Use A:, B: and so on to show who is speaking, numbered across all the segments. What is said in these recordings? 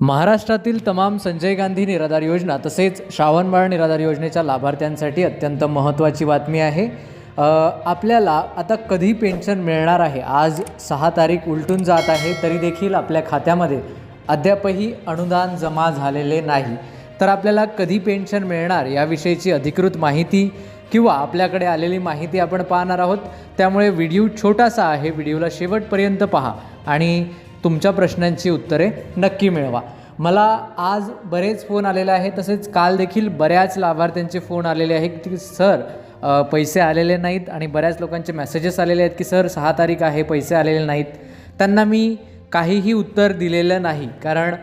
A: महाराष्ट्रातील तमाम संजय गांधी निराधार योजना तसेच श्रावणबाळ निराधार योजनेच्या लाभार्थ्यांसाठी अत्यंत महत्त्वाची बातमी आहे. आपल्याला आता कधी पेन्शन मिळणार आहे? आज सहा तारीख उलटून जात आहे तरी देखील आपल्या खात्यामध्ये अद्यापही अनुदान जमा झालेले नाही. तर आपल्याला कधी पेन्शन मिळणार याविषयीची अधिकृत माहिती किंवा आपल्याकडे आलेली माहिती आपण पाहणार आहोत. त्यामुळे व्हिडिओ छोटासा आहे व्हिडिओला शेवटपर्यंत पहा आणि तुमच्या प्रश्नांची उत्तरे नक्की मिळवा. मला आज बरेच फोन आलेले आहेत तसेच काल देखील बऱ्याच लाभार्थ्यांचे फोन आलेले आहेत की सर पैसे आलेले नाहीत आणि बऱ्याच लोकांचे मेसेजेस आलेले आहेत की सर सहा तारीख आहे पैसे आलेले नाहीत. त्यांना मी काहीही उत्तर दिलेलं नाही कारण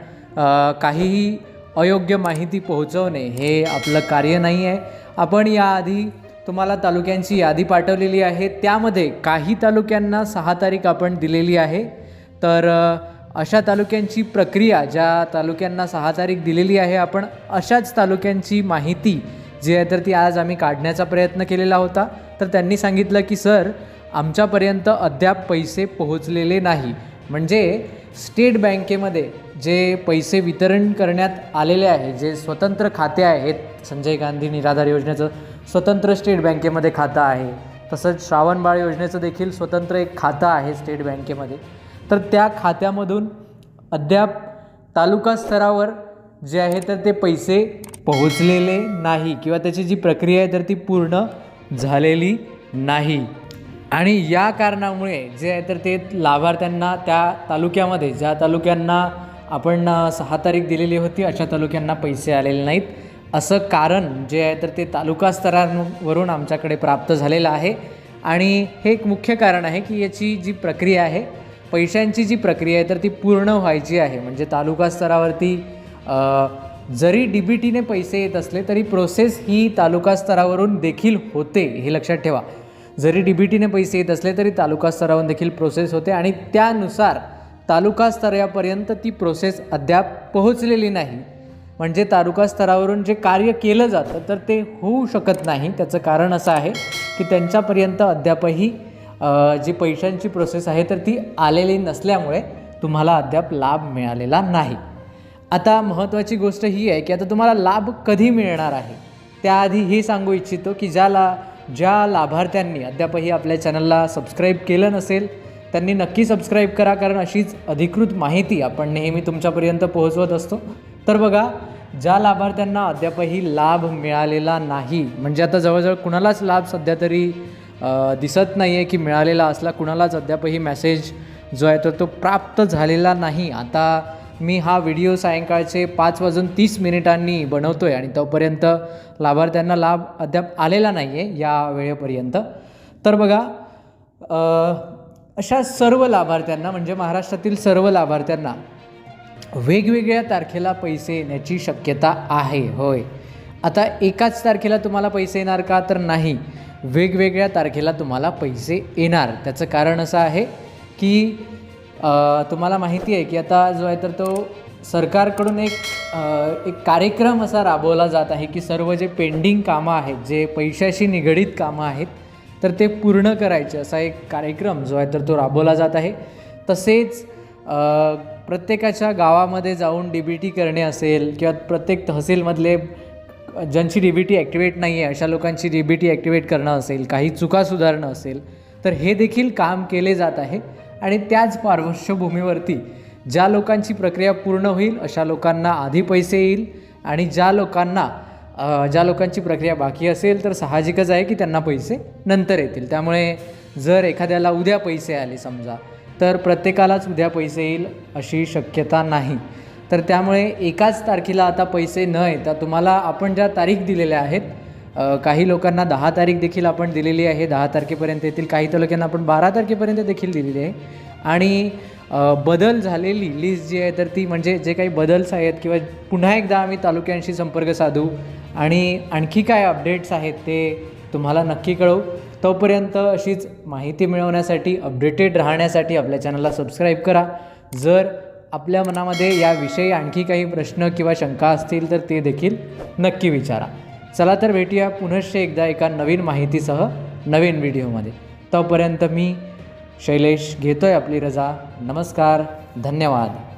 A: काहीही अयोग्य माहिती पोहोचवणे हे आपलं कार्य नाही आहे. आपण याआधी तुम्हाला तालुक्यांची यादी पाठवलेली आहे. त्यामध्ये काही तालुक्यांना सहा तारीख आपण दिलेली आहे. तर अशा तालुक्यांची प्रक्रिया ज्या तालुक्यांना सहा तारीख दिलेली आहे आपण अशाच तालुक्यांची माहिती जी आहे तर ती आज आम्ही काढण्याचा प्रयत्न केलेला होता. तर त्यांनी सांगितलं की सर आमच्यापर्यंत अद्याप पैसे पोहोचलेले नाही. म्हणजे स्टेट बँकेमध्ये जे पैसे वितरण करण्यात आलेले आहे जे स्वतंत्र खाते आहेत संजय गांधी निराधार योजनेचं स्वतंत्र स्टेट बँकेमध्ये खातं आहे. तसंच श्रावणबाळ योजनेचं देखील स्वतंत्र एक खातं आहे स्टेट बँकेमध्ये. तर त्या खात्यामधून अद्याप तालुका स्तरावर जे आहे तर ते पैसे पोहोचलेले नाही किंवा त्याची जी प्रक्रिया आहे तर ती पूर्ण झालेली नाही. आणि या कारणामुळे जे आहे तर ते लाभार्थ्यांना त्या तालुक्यामध्ये ज्या तालुक्यांना आपण सहा तारीख दिलेली होती अशा तालुक्यांना पैसे आलेले नाहीत. असं कारण जे आहे तर ते तालुका स्तरावरून आमच्याकडे प्राप्त झालेलं आहे. आणि हे एक मुख्य कारण आहे की याची जी प्रक्रिया आहे पैशांची जी प्रक्रिया आहे तर ती पूर्ण व्हायची आहे. म्हणजे तालुका स्तरावरती जरी डी बी टीने पैसे येत असले तरी प्रोसेस ही तालुका स्तरावरून देखील होते हे लक्षात ठेवा. जरी डी बी टीने पैसे येत असले तरी तालुका स्तरावरून देखील प्रोसेस होते आणि त्यानुसार तालुका स्तरापर्यंत ती प्रोसेस अद्याप पोहोचलेली नाही. म्हणजे तालुका स्तरावरून जे कार्य केलं जातं तर ते होऊ शकत नाही. त्याचं कारण असं आहे की त्यांच्यापर्यंत अद्यापही जी पैशांची प्रोसेस आहे तर ती आलेली नसल्यामुळे तुम्हाला अद्याप लाभ मिळालेला नाही. आता महत्त्वाची गोष्ट ही आहे की आता तुम्हाला लाभ कधी मिळणार आहे? त्याआधी हे सांगू इच्छितो की ज्याला ज्या लाभार्थ्यांनी अद्यापही आपल्या चॅनलला सबस्क्राईब केलं नसेल त्यांनी नक्की सबस्क्राईब करा कारण अशीच अधिकृत माहिती आपण नेहमी तुमच्यापर्यंत पोहोचवत असतो. तर बघा ज्या लाभार्थ्यांना अद्यापही लाभ मिळालेला नाही म्हणजे आता जवळजवळ कुणालाच लाभ सध्या तरी दिसत नाही आहे की मिळालेला असला कुणालाच अद्यापही मेसेज जो आहे तर तो प्राप्त झालेला नाही. आता मी हा व्हिडिओ सायंकाळचे पाच वाजून तीस मिनिटांनी बनवतो आहे आणि तोपर्यंत लाभार्थ्यांना लाभ अद्याप आलेला नाही आहे या वेळेपर्यंत. तर बघा अशा सर्व लाभार्थ्यांना म्हणजे महाराष्ट्रातील सर्व लाभार्थ्यांना वेगवेगळ्या तारखेला पैसे येण्याची शक्यता आहे. होय. आता एकाच तारखेला तुम्हाला पैसे येणार का? तर नाही. वेगवेगळ्या तारखेला तुम्हाला पैसे येणार. त्याचं कारण असं आहे की तुम्हाला माहिती आहे की आता जो आहे तर तो सरकारकडून एक एक कार्यक्रम असा राबवला जात आहे की सर्व जे पेंडिंग कामं आहेत जे पैशाशी निगडीत कामं आहेत तर ते पूर्ण करायचे असा एक कार्यक्रम जो आहे तर तो राबवला जात आहे. तसेच प्रत्येकाच्या गावामध्ये जाऊन डी बी टी करणे असेल किंवा प्रत्येक तहसीलमधले ज्यांची डी बी टी ॲक्टिवेट नाही आहे अशा लोकांची डी बी टी ॲक्टिवेट करणं असेल काही चुका सुधारणं असेल तर हे देखील काम केले जात आहे. आणि त्याच पार्श्वभूमीवरती ज्या लोकांची प्रक्रिया पूर्ण होईल अशा लोकांना आधी पैसे येईल आणि ज्या लोकांना ज्या लोकांची प्रक्रिया बाकी असेल तर साहजिकच आहे की त्यांना पैसे नंतर येतील. त्यामुळे जर एखाद्याला उद्या पैसे आले समजा तर प्रत्येकालाच उद्या पैसे येईल अशी शक्यता नाही. तर त्यामुळे एकाच तारखेला आता पैसे न येता तुम्हाला आपण ज्या तारीख दिलेल्या आहेत काही लोकांना दहा तारीख देखील आपण दिलेली आहे. दहा तारखेपर्यंत येतील. काही तालुक्यांना आपण बारा तारखेपर्यंत देखील दिलेली आहे. आणि बदल झालेली लिस्ट जी आहे तर ती म्हणजे जे काही बदल्स आहेत किंवा पुन्हा एकदा आम्ही तालुक्यांशी संपर्क साधू आणि आणखी काय अपडेट्स आहेत ते तुम्हाला नक्की कळवू. तोपर्यंत अशीच माहिती मिळवण्यासाठी अपडेटेड राहण्यासाठी आपल्या चॅनलला सबस्क्राईब करा. जर आपल्या मनामध्ये याविषयी आणखी काही प्रश्न किंवा शंका असतील तर ते देखील नक्की विचारा. चला तर भेटूया पुनश्च एकदा एका नवीन माहितीसह नवीन व्हिडिओमध्ये. तोपर्यंत मी शैलेश घेतोय आपली रजा. नमस्कार. धन्यवाद.